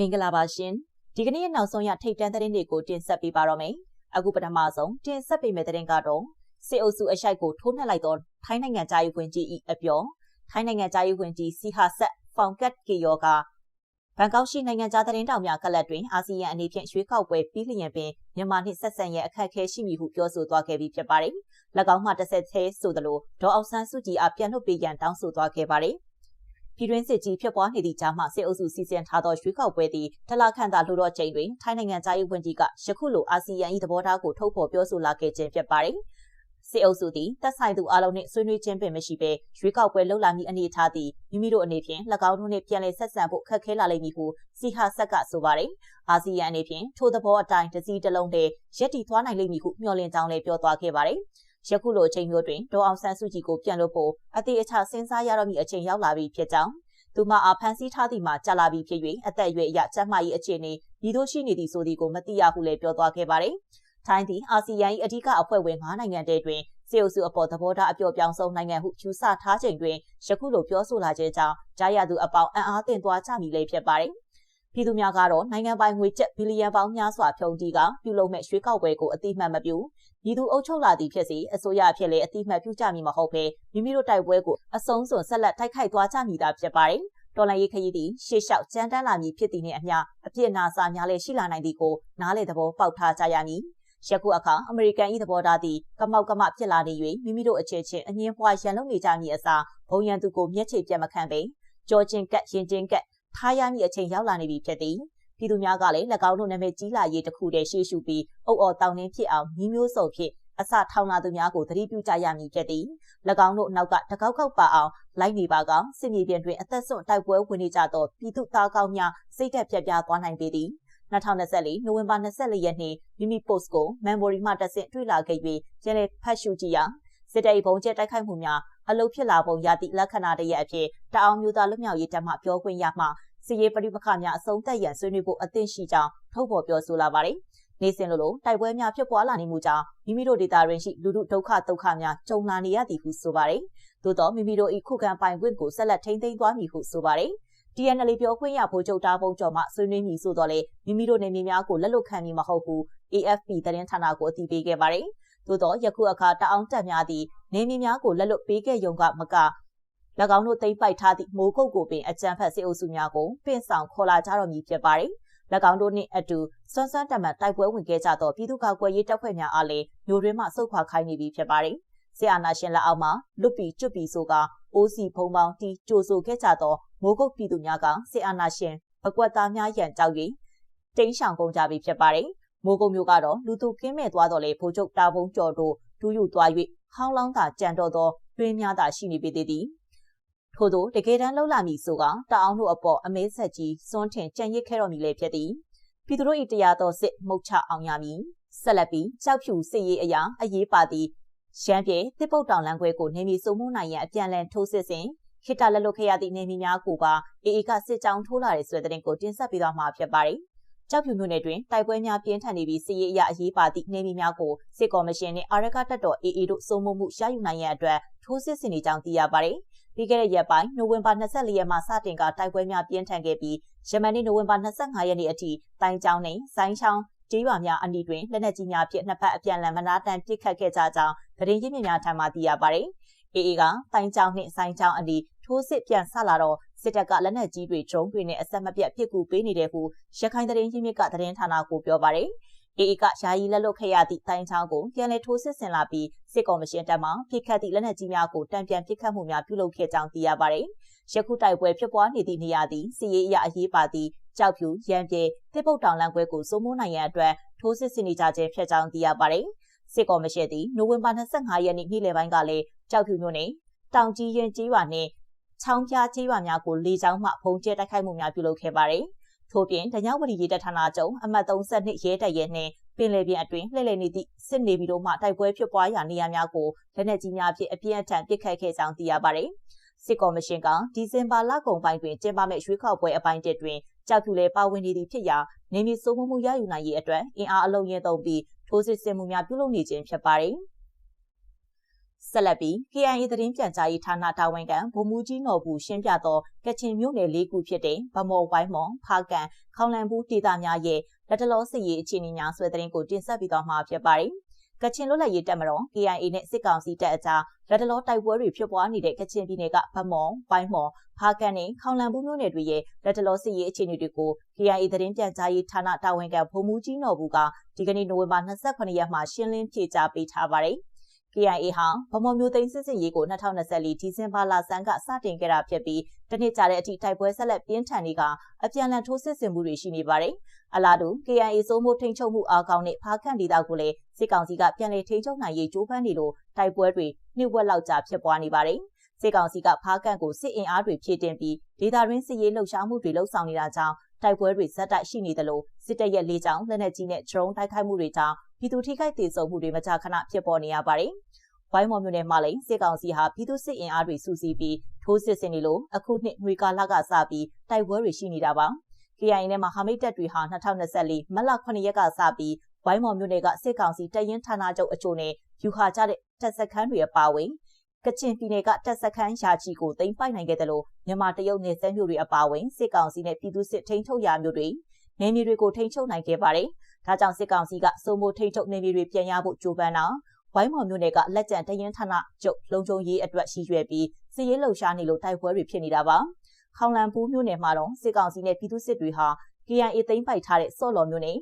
မင်္ဂလာပါရှင်ဒီကနေ့ရဲ့နောက်ဆုံးရထိတ်တန့်သတင်းတွေကိုတင်ဆက်ပေးပါတော့မယ်အခုပထမဆုံးတင်ဆက်ပေးမယ့်သတင်းကတော့စစ်အုပ်စုအရှိုက်ကိုထိုးနှက်လိုက်သောထိုင်းနိုင်ငံသားရေးဝန်ကြီး၏အပြောထိုင်းနိုင်ငံသားရေးဝန်ကြီးစီဟာဆက်ဖောင်ကတ်ကေယောကဘန်ကောက်ရှိနိုင်ငံသားသတင်းတောင်များကလပ်တွင်အာဆီယံအနေဖြင့်ရွေးကောက်ပွဲပြီးလျင်ပင်မြန်မာနှင့်ဆက်ဆံရေးအခက်အခဲရှိမည်ဟုပြောဆိုသွားခဲ့ပြီးဖြစ်ပါတယ်။၎င်းမှတစ်ဆက်သေးဆိုသလိုဒေါ်အောင်ဆန်းစုကြည်အားပြန်လွှတ်ပေးရန်တောင်းဆိုသွားခဲ့ပါတယ်။ ပြည်တွင်းစစ်ကြီးဖြစ်ပွားနေသည့်ကြားမှာစစ်အုပ်စုစီစဉ်ထားသောရွေးကောက်ပွဲသည်တလခန့်သာလိုတော့ချိန်တွင်ထိုင်းနိုင်ငံသားရေးဝန်ကြီးကယခုလိုအာဆီယံ၏သဘောထားကိုထုတ်ဖော်ပြောဆိုလာခဲ့ခြင်းဖြစ်ပါတယ်။စစ်အုပ်စုသည်တက်ဆိုင်သူအလုံးနှင့်ဆွေးနွေးခြင်းပင်မရှိဘဲရွေးကောက်ပွဲလှုပ်လာမည့်အနေအထားသည်မိမိတို့အနေဖြင့်၎င်းတို့နှင့်ပြန်လည်ဆက်ဆံဖို့ခက်ခဲလာလိမ့်မည်ဟုစီဟာဆက်ကဆိုပါတယ်။အာဆီယံအနေဖြင့်ထိုသဘောအတိုင်းတစည်းတစ်လုံးတည်းရက်တီသွားနိုင်လိမ့်မည်ဟုမျှော်လင့်ကြောင်းလည်းပြောသွားခဲ့ပါတယ်။ ယခုလိုအချိန်မျိုးတွင်ဒေါအောင်ဆန်းစုကြည်ကိုပြန်လို့ဖို့အသေးအချစဉ်းစားရတော့မည့်အချိန်ရောက်လာပြီဖြစ်ကြောင်းသူမအားဖန်ဆီးထားသည်မှာကြာလာပြီဖြစ်၍အသက်အရွယ်အရကျန်းမာရေးအခြေအနေဤသို့ရှိနေသည်ဆိုသည်ကိုမသိရဟုလည်းပြောသွားခဲ့ပါတယ်။ထိုင်းသည်အာဆီယံ၏အဓိကအဖွဲ့ဝင်၅နိုင်ငံတည်းတွင်စေအုပ်စုအပေါ်သဘောထားအပြောပြောင်းဆုံးနိုင်ငံဟုယူဆထားချိန်တွင်ယခုလိုပြောဆိုလာခြင်းကြောင့်ကြားရသူအပေါင်းအံ့အားသင့်သွားကြမည်လည်းဖြစ်ပါတယ်။ ပြည်သူများကတော့နိုင်ငံပိုင်ငွေကျပ်ဘီလီယံပေါင်းများစွာဖြုံတီးကပြုလုပ်မဲ့ရွှေကောက်ပွဲကိုအတိမတ်မပြုပြည်သူအုပ်ချုပ်လာသည်ဖြစ်စေအစိုးရဖြစ်လေအတိမတ်ပြုကြမည်မဟုတ်ဘဲမိမိတို့တိုက်ပွဲကိုအဆုံးစွန်ဆက်လက်တိုက်ခိုက်သွားကြမည်သာဖြစ်ပါတယ်တော်လိုင်းရေးခရီးသည်ရှေ့လျှောက်ကြမ်းတမ်းလာမည်ဖြစ်သည်နှင့်အမျှအပြစ်နာစာများလည်းရှိလာနိုင်သည်ကိုနားလေသဘောပေါက်ထားကြရမည်ယခုအခါအမေရိကန်၏သဘောထားသည်ကမောက်ကမဖြစ်လာနေ၍မိမိတို့အခြေချင်းအငင်းပွားရန်လုံနေကြမည်အစားဘုံရန်သူကိုမျက်ခြေပြတ်မခံပေကြောချင်းကက်ရင်ချင်းကက် ထားရမည့်အချိန်ရောက်လာနေပြီဖြစ်သည်ပြည်သူများကလည်း၎င်းတို့နာမည်ကြီးလာရေးတစ်ခုတည်းရှေ့ရှုပြီးအုပ်အော်တောင်းနှင်းဖြစ်အောင်ညီမျိုးစုံဖြင့်အစထောင်လာသူများကိုသတိပြုကြရမည်ဖြစ်သည်၎င်းတို့နောက်ကတကောက်ကောက်ပါအောင်လိုက်နေပါကောင်စစ်မြေပြင်တွင်အသက်ဆုံးတိုက်ပွဲဝင်နေကြသောပြည်သူသားကောင်းများစိတ်သက်ပြပြသွားနိုင်ပေသည်2024နိုဝင်ဘာ24ရက်နေ့မိမိ post ကို memory မှတက်ဆင့်တွေ့လာခဲ့၍ကျန်လေဖတ်ရှုကြည့်ရာစစ်တပ်ဘုံကျဲတိုက်ခိုက်မှုများ အလုဖြစ်လာပုံရသည့်လက္ခဏာတရက်အဖြစ်တအောင်မျိုးသားလွတ်မြောက်ရေးတပ်မှပြောခွင့်ရမှစီရေးပရိပခများအဆုံးသက်ရန်ဆွေးနွေးဖို့အသင့်ရှိကြောင်းထုတ်ဖော်ပြောဆိုလာပါတယ်။နေစဉ်လိုလိုတိုက်ပွဲများဖြစ်ပွားလာနေမှုကြောင့်မိမိတို့ဒေသတွင်ရှိလူမှုဒုက္ခဒုက္ခများကြုံလာနေရသည်ဟုဆိုပါတယ်။သို့သောမိမိတို့၏ခုခံပိုင်ခွင့်ကိုဆက်လက်ထိန်းသိမ်းသွားမည်ဟုဆိုပါတယ်။ TNL ပြောခွင့်ရဗိုလ်ချုပ်တားပုံကျော်မှဆွေးနွေးမည်ဆိုတော့လေမိမိတို့နေမြေများကိုလက်လွတ်ခံမည်မဟုတ်ဘူး AFP သတင်းဌာနကိုအတည်ပြုခဲ့ပါတယ်။ သို့သောယခုအခါတအောင်တက်များသည့်နေမြေများကိုလက်လွတ်ပေးခဲ့ရုံကမက၎င်းတို့သိမ်းပိုက်ထားသည့်မိုးကုတ်ကိုပင်အကြမ်းဖက်စစ်အုပ်စုများကိုပင့်ဆောင်ခေါ်လာကြတော်မူဖြစ်ပါတယ်။၎င်းတို့နှင့်အတူစွမ်းစွမ်းတမန်တိုက်ပွဲဝင်ခဲ့ကြသောပြည်သူ့ကာကွယ်ရေးတပ်ဖွဲ့များအားလည်းမျိုးရင်းမှစုခွာခိုင်းနေပြီဖြစ်ပါတယ်။ဆီအာနာရှင်လက်အောက်မှာလွတ်ပြီးကျွတ်ပြီးဆိုကအိုးစီဖုံပေါင်းတီကြိုဆိုခဲ့ကြသောမိုးကုတ်ပြည်သူများကဆီအာနာရှင်ပကွက်သားများရန်ကြောက်၍တိန်းရှောင်ကုန်ကြပြီဖြစ်ပါတယ်။ မိုးကုတ်မျိုးကတော့လူသူကင်းမဲ့သွားတော့လေဖိုးချုပ်တာဘုံကျော်တို့တူးယူသွား၍ဟောင်းလောင်းသာကြံတော့သောတွင်းများသာရှိနေပေသေးသည်။ထို့သောတကယ်တမ်းလှုပ်လာမည်ဆိုကတအောင်တို့အပေါ်အမဲဆက်ကြီးစွန်းထင်ကြံရစ်ခဲ့တော်မူလေဖြစ်သည်ပြည်သူတို့၏တရားတော်စစ်မှုတ်ချအောင်ရမည်ဆက်လက်ပြီးကြောက်ဖြူစစ်ရေးအရာအရေးပါသည့်ရှမ်းပြည်တစ်ပုတ်တောင်လမ်းခွဲကိုနေမီစုံမှုနိုင်ရန်အပြန်လည်ထိုးစစ်စဉ်ခိတလက်လွတ်ခဲ့ရသည့်နေမီများကိုပါအေအေကစစ်ကြောင်းထိုးလာတဲ့ဆိုတဲ့တဲ့ကိုတင်ဆက်ပေးသွားမှာဖြစ်ပါတယ် ကြောက်ဖြူမြို့နယ်တွင်တိုက်ပွဲများပြင်းထန်နေပြီးစစ်ရေးအရာအရေးပါသည့်နေမီများကိုစစ်ကော်မရှင်နှင့်အာရကတပ်တော် AA တို့စုံမမှုရယူနိုင်ရန်အတွက်ထိုးစစ်ဆင်နေကြောင်းသိရပါတယ်။ပြီးခဲ့တဲ့ရက်ပိုင်းနိုဝင်ဘာ24ရက်မှာစတင်ကတိုက်ပွဲများပြင်းထန်ခဲ့ပြီးယမန်နေ့နိုဝင်ဘာ25ရက်နေ့အထိတိုင်ချောင်းနဲ့ဆိုင်းချောင်းကျေးရွာများအနီးတွင်လက်နက်ကြီးများဖြင့်နှစ်ဖက်အပြန်အလှန်မနာတမ်းပစ်ခတ်ခဲ့ကြကြောင်းသတင်းရင်းမြစ်များထံမှသိရပါတယ်။ AA ကတိုင်ချောင်းနှင့်ဆိုင်းချောင်းအနီးထိုးစစ်ပြန်ဆလာတော့ စစ်တပ်ကလက်နက်ကြီးတွေဒရုန်းတွေနဲ့အဆက်မပြတ်ပစ်ကူပေးနေတယ်ဟုရခိုင်သတင်းရင်းမြစ်ကသတင်းဌာနကိုပြောပါတယ်။ AA ကယာယီလက်လွတ်ခဲ့ရသည့်တိုင်းချောင်းကိုပြန်လည်ထိုးစစ်ဆင်လာပြီးစစ်ကော်မရှင်တပ်မှဖိခတ်သည့်လက်နက်ကြီးများကိုတံပြန်ပစ်ခတ်မှုများပြုလုပ်ခဲ့ကြောင်းသိရပါတယ်။ယခုတိုက်ပွဲဖြစ်ပွားနေသည့်နေရာသည်စီရေးအရာအရေးပါသည့်ကြောက်ဖြူရန်ပြေတစ်ပုတ်တောင်လမ်းခွဲကိုစိုးမိုးနိုင်ရန်အတွက်ထိုးစစ်ဆင်နေကြခြင်းဖြစ်ကြောင်းသိရပါတယ်။စစ်ကော်မရှင်သည်နိုဝင်ဘာ25ရက်နေ့နေ့လယ်ပိုင်းကလည်းကြောက်ဖြူမြို့နယ်တောင်ကြီးရင်ကြီးရွာနှင့် ချောင်းပြားကြီးရွာများကိုလေကြောင်းမှဖုံးကျဲတိုက်ခိုက်မှုများပြုလုပ်ခဲ့ပါတယ်။ထို့ပြင်ဒညဝရီရေတပ်ဌာနချုပ်အမှတ်32ရဲတပ်ရဲနှင့်ပင်လယ်ပြင်အတွင်းလှည့်လည်နေသည့်စစ်နေပြီးတော့မှတိုက်ပွဲဖြစ်ပွားရာနေရာများကိုလက်နက်ကြီးများဖြင့်အပြင်းအထန်ပစ်ခတ်ခဲ့ကြောင်းသိရပါတယ်။စစ်ကော်မရှင်ကဒီဇင်ဘာလကုန်ပိုင်းတွင်ကျင်းပမယ့်ရွေးကောက်ပွဲအပိုင်းတစ်တွင်ကြောက်ဖြူလေပါဝင်နေသည့်ဖြစ်ရာနေမြေစိုးမိုးမှုရယူနိုင်ရေးအတွက်အင်အားအလုံးရင်းသုံးပြီးထိုးစစ်ဆင်မှုများပြုလုပ်နေခြင်းဖြစ်ပါတယ်။ ဆက်လက်ပြီး KIA သတင်းပြန်ကြားရေးဌာနတာဝန်ခံဗိုလ်မှူးကြီးနော်ဘူးရှင်းပြသောကချင်မြို့နယ်၄ခုဖြစ်တဲ့ဗမော်ဝိုင်းမော်ဖားကန်ခေါင်လန်ဘူးဒေသများရဲ့လက်တလောစစ်ရေးအခြေအနေများဆွဲသတင်းကိုတင်ဆက်ပြီးတော့မှာဖြစ်ပါတယ်။ကချင်လွတ်လပ်ရေးတပ်မတော် KIA နဲ့စစ်ကောင်စီတပ်အကြားလက်တလောတိုက်ပွဲတွေဖြစ်ပွားနေတဲ့ကချင်ပြည်နယ်ကဗမော်ဝိုင်းမော်ဖားကန်နဲ့ခေါင်လန်ဘူးမြို့နယ်တွေရဲ့လက်တလောစစ်ရေးအခြေအနေတွေကို KIA သတင်းပြန်ကြားရေးဌာနတာဝန်ခံဗိုလ်မှူးကြီးနော်ဘူးကဒီကနေ့နိုဝင်ဘာ28ရက်မှာရှင်းလင်းဖြေကြားပေးထားပါတယ်။ KIA ဟာဗမော်မျိုးသိန်းစစ်စစ်ရေးကို2024ဒီဇင်ဘာလဆန်းကစတင်ခဲ့တာဖြစ်ပြီးတနစ်ကြာတဲ့အထိတိုက်ပွဲဆက်လက်ပြင်းထန်နေကအပြန်အလှန်ထိုးစစ်ဆင်မှုတွေရှိနေပါတယ်။အလားတူ KIA စိုးမိုးထိန်ချုပ်မှုအားကောင်းတဲ့ဖားခန့်ဒေသကိုလည်းစစ်ကောင်စီကပြန်လည်ထိန်ချုပ်နိုင်ရေးကြိုးပမ်းနေလို့တိုက်ပွဲတွေနှိဝက်လောက်ကြာဖြစ်ပွားနေပါတယ်။စစ်ကောင်စီကဖားကန့်ကိုစစ်အင်အားတွေဖြည့်တင်ပြီးဒေသတွင်းစစ်ရေးလှုပ်ရှားမှုတွေလှုပ်ဆောင်နေတာကြောင့်တိုက်ပွဲတွေဇက်တိုက်ရှိနေသလိုစစ်တပ်ရဲ့လေကြောင်းလက်နက်ကြီးနဲ့ drone တိုက်ခိုက်မှုတွေကြောင့် ပြည်သူထိခိုက်ဒေဆုံးမှုတွေမကြာခဏဖြစ်ပေါ်နေရပါတယ်။ဝိုင်းမော်မြို့နယ်မှာလည်းစစ်ကောင်စီဟာပြည်သူစစ်အင်အားတွေစုစည်းပြီးထိုးစစ်ဆင်နေလို့အခုနှစ်နွေကာလကစပြီးတိုက်ပွဲတွေရှိနေတာပါ။ KIA နဲ့မဟာမိတ်တပ်တွေဟာ2024မတ်လ9ရက်ကစပြီးဝိုင်းမော်မြို့နယ်ကစစ်ကောင်စီတပ်ရင်းဌာနချုပ်အချို့နဲ့ယူဟာကြတဲ့တပ်စခန်းတွေအပါအဝင်ကချင်ပြည်နယ်ကတပ်စခန်းရာချီကိုသိမ်းပိုက်နိုင်ခဲ့တယ်လို့မြန်မာတရုတ်နယ်စပ်မြို့တွေအပါအဝင်စစ်ကောင်စီနဲ့ပြည်သူစစ်ထိန်းချုပ်ရာမြို့တွေနယ်မြေတွေကိုထိန်းချုပ်နိုင်ခဲ့ပါတယ်။ ဒါကြောင့်စစ်ကောင်စီကစိုးမိုးထိန်းချုပ်နယ်မြေတွေပြန်ရဖို့ကြိုးပမ်းတာဝိုင်းမော်မြို့နယ်ကလက်ကျန်တရင်ဌာနကျုပ်လုံခြုံရေးအတွက်ရှိရွယ်ပြီးစစ်ရေးလှုပ်ရှားနေလို့တိုက်ပွဲတွေဖြစ်နေတာပါ။ခေါင်လန်ပူးမြို့နယ်မှာတော့စစ်ကောင်စီနဲ့ပြည်သူစစ်တွေဟာ KIA သိမ်းပိုက်ထားတဲ့စော့လော်မြို့နယ်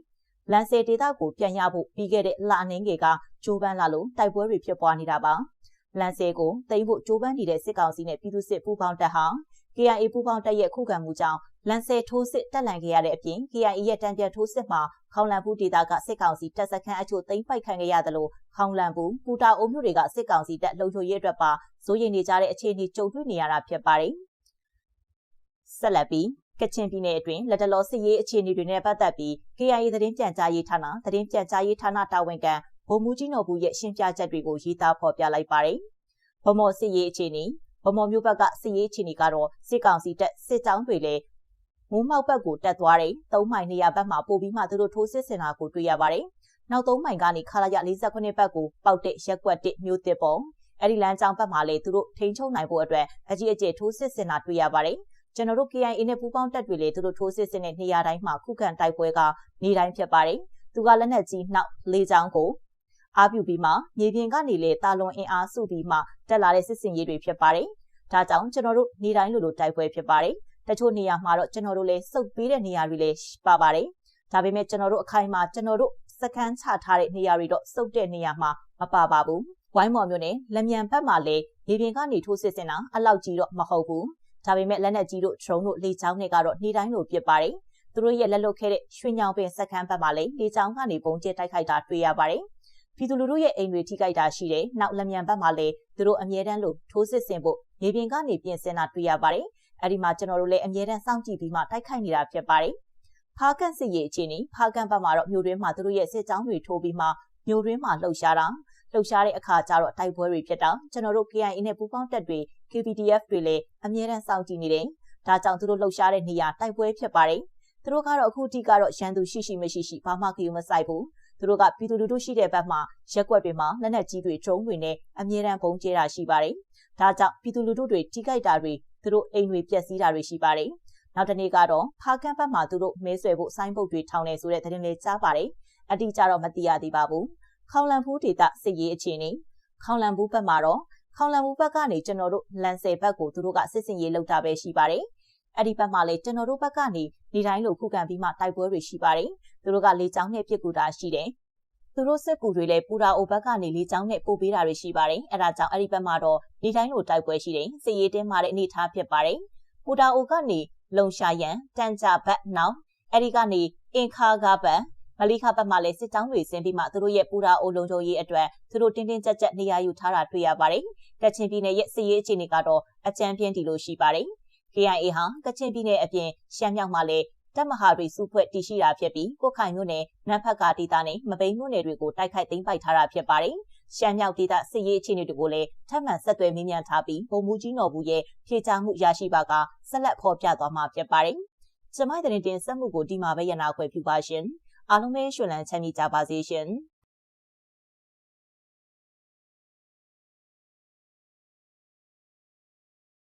လန်ဆယ်ဒေသကိုပြန်ရဖို့ပြီးခဲ့တဲ့လအနှင်းငယ်ကကြိုးပမ်းလာလို့တိုက်ပွဲတွေဖြစ်ပွားနေတာပါ။လန်ဆယ်ကိုသိမ်းဖို့ကြိုးပမ်းနေတဲ့စစ်ကောင်စီနဲ့ပြည်သူစစ်ပူးပေါင်းတပ်ဟာ KIA ပူးပေါင်းတပ်ရဲ့ခုခံမှုကြောင့်လန်ဆယ်ထိုးစစ်တက်လန်ခဲ့ရတဲ့အပြင် KIA ရဲ့တံပြန်ထိုးစစ်မှာခေါင်လန်ဘူးဒေသကစစ်ကောင်စီတပ်စခန်းအချို့သိမ်းပိုက်ခံခဲ့ရတယ်လို့ခေါင်လန်ဘူးပူတာအိုမျိုးတွေကစစ်ကောင်စီတပ်လုံခြုံရေးအတွက်ပါစိုးရိမ်နေကြတဲ့အခြေအနေကြုံတွေ့နေရတာဖြစ်ပါတယ်။ဆက်လက်ပြီးကချင်ပြည်နယ်အတွင်းလက်တလောစစ်ရေးအခြေအနေတွေနဲ့ပတ်သက်ပြီး KIA သတင်းပြန်ကြားရေးဌာနသတင်းပြန်ကြားရေးဌာနတာဝန်ခံဗိုလ်မှူးကြီးနော်ဘူးရဲ့ရှင်းပြချက်တွေကိုရေးသားဖော်ပြလိုက်ပါတယ်။ဗမော်စစ်ရေးအခြေအနေ ဗမော်မျိုးဘက်ကစစ်ရေးအခြေအနေကတော့စစ်ကောင်စီတပ်စစ်ကြောင်းတွေလည်းမူးမောက်ဘက်ကိုတက်သွားတယ်။သုံးမိုင်နေရာဘက်မှာပို့ပြီးမှသူတို့ထိုးစစ်ဆင်တာကိုတွေ့ရပါတယ်။နောက်သုံးမိုင်ကနေခလာရ48ဘက်ကိုပောက်တဲ့ရက်ကွက်တစ်မျိုးတစ်ပုံအဲ့ဒီလမ်းကြောင်းဘက်မှာလေသူတို့ထိန်းချုပ်နိုင်ဖို့အတွက်အကြီးအကျယ်ထိုးစစ်ဆင်တာတွေ့ရပါတယ်။ကျွန်တော်တို့ KIA နဲ့ပူးပေါင်းတပ်တွေလေသူတို့ထိုးစစ်ဆင်တဲ့နေရာတိုင်းမှာခုခံတိုက်ပွဲကနေတိုင်းဖြစ်ပါတယ်။သူကလက်နက်ကြီးနှောက်လေးချောင်းကို အားပြုပြီးမှမြေပြင်ကနေလေတာလွန်အင်အားစုပြီးမှတက်လာတဲ့စစ်စင်ရေးတွေဖြစ်ပါတယ်။ဒါကြောင့်ကျွန်တော်တို့နေတိုင်းလိုလိုတိုက်ပွဲဖြစ်ပါတယ်။တချို့နေရာမှာတော့ကျွန်တော်တို့လည်းစုပ်ပေးတဲ့နေရာတွေလည်းပါပါတယ်။ဒါပေမဲ့ကျွန်တော်တို့အခိုင်အမာကျွန်တော်တို့စကန်းချထားတဲ့နေရာတွေတော့စုပ်တဲ့နေရာမှာမပါပါဘူး။ဝိုင်းမော်မျိုးနဲ့လက်မြန်ဘက်မှာလည်းမြေပြင်ကနေထိုးစစ်ဆင်တာအလောက်ကြီးတော့မဟုတ်ဘူး။ဒါပေမဲ့လက်နက်ကြီးတို့ drone တို့လေကြောင်းတွေကတော့နေတိုင်းလိုပြစ်ပါတယ်။သူတို့ရဲ့လက်လွတ်ခဲ့တဲ့ရွှေညောင်ပင်စကန်းဘက်မှာလည်းလေကြောင်းကနေပုံကျဲတိုက်ခိုက်တာတွေ့ရပါတယ်။ ပြည်သူလူထုရဲ့အိမ်တွေထိခိုက်တာရှိတယ်။နောက်လက်မြန်ဘက်မှာလည်းသူတို့အမြဲတမ်းလို့ထိုးစစ်ဆင်ဖို့မြေပြင်ကနေပြင်ဆင်တာတွေ့ရပါတယ်။အဲဒီမှာကျွန်တော်တို့လည်းအမြဲတမ်းစောင့်ကြည့်ပြီးမှတိုက်ခိုက်နေတာဖြစ်ပါတယ်။ဖားကန်စစ်ရေးအခြေအနေဖားကန်ဘက်မှာတော့မြို့တွင်းမှာသူတို့ရဲ့စစ်ကြောင်းတွေထိုးပြီးမှမြို့တွင်းမှာလှုပ်ရှားတာလှုပ်ရှားတဲ့အခါကျတော့တိုက်ပွဲတွေဖြစ်တာကျွန်တော်တို့ KIA နဲ့ပူးပေါင်းတပ်တွေ KPDF တွေလည်းအမြဲတမ်းစောင့်ကြည့်နေတယ်။ဒါကြောင့်သူတို့လှုပ်ရှားတဲ့နေရာတိုက်ပွဲဖြစ်ပါတယ်။သူတို့ကတော့အခုထိကတော့ရန်သူရှိရှိမရှိရှိဘာမှကြည့်မဆိုင်ဘူး သူတို့ကပြည်သူလူထုရှိတဲ့ဘက်မှာရက်ွက်တွေမှာလက်နက်ကြီးတွေဒရုန်းတွေနဲ့အမြဲတမ်းပုံကျဲတာရှိပါတယ်။ဒါကြောင့်ပြည်သူလူထုတွေထိခိုက်တာတွေသူတို့အိမ်တွေပျက်စီးတာတွေရှိပါတယ်။နောက်တနေ့ကတော့ဖားကန့်ဘက်မှာသူတို့မဲဆွယ်ဖို့ဆိုင်းပုတ်တွေထောင်နေဆိုတဲ့သတင်းလေးကြားပါတယ်။အတိအကျတော့မသိရသေးပါဘူး။ခေါင်လန်ဖူးဒေတာစစ်ရေးအခြေအနေခေါင်လန်ဖူးဘက်မှာတော့ခေါင်လန်ဖူးဘက်ကနေကျွန်တော်တို့လန်ဆယ်ဘက်ကိုသူတို့ကစစ်စင်ရေးလုပ်တာပဲရှိပါတယ်။အဲ့ဒီဘက်မှာလေကျွန်တော်တို့ဘက်ကနေနေတိုင်းလိုခုခံပြီးမှတိုက်ပွဲတွေရှိပါတယ်။ သူတို့ကလေကြောင်းနဲ့ပြစ်ကူတာရှိတယ်။သူတို့စစ်ကူတွေလည်းပူရာအိုဘက်ကနေလေကြောင်းနဲ့ပို့ပေးတာတွေရှိပါတယ်။အဲဒါကြောင့်အဲ့ဒီဘက်မှာတော့နေတိုင်းလိုတိုက်ပွဲရှိတယ်။စစ်ရေးတင်းမာတဲ့အနေအထားဖြစ်ပါတယ်။ပူရာအိုကနေလုံရှာရန်တန်ကြဘက်နောက်အဲ့ဒီကနေအင်ခါကဘက်မလီခဘက်မှာလည်းစစ်တောင်းတွေဆင်းပြီးမှသူတို့ရဲ့ပူရာအိုလုံခြုံရေးအတွက်သူတို့တင်းတင်းကြပ်ကြပ်နေရာယူထားတာတွေ့ရပါတယ်။ကချင်ပြည်နယ်ရဲ့စစ်ရေးအခြေအနေကတော့အကြမ်းပြင်းတီလို့ရှိပါတယ်။ KIA ဟာကချင်ပြည်နယ်အပြင်ရှမ်းမြောက်မှာလည်း တပ်မဟာတွေစုဖွဲ့တည်ရှိတာဖြစ်ပြီးကိုခိုင်မြို့နယ်နန်းဖက်ကဒေသနဲ့မပိန်းမြို့နယ်တွေကိုတိုက်ခိုက်သိမ်းပိုက်ထားတာဖြစ်ပါတယ်။ရှမ်းမြောက်ဒေသစစ်ရေးအခြေအနေတွေကိုလည်းထပ်မံဆက်သွယ်မြင်းမြန်ထားပြီးပုံမှုကြီးနော်ဘူးရဲ့ဖြေကြားမှုရရှိပါကဆက်လက်ဖော်ပြသွားမှာဖြစ်ပါတယ်။ကျမိုင်းတဲ့တင်ဆက်မှုကိုဒီမှာပဲရနာခွဲပြုပါရှင်။အားလုံးပဲရှင်လန်းချမ်းမြေ့ကြပါစေရှင်။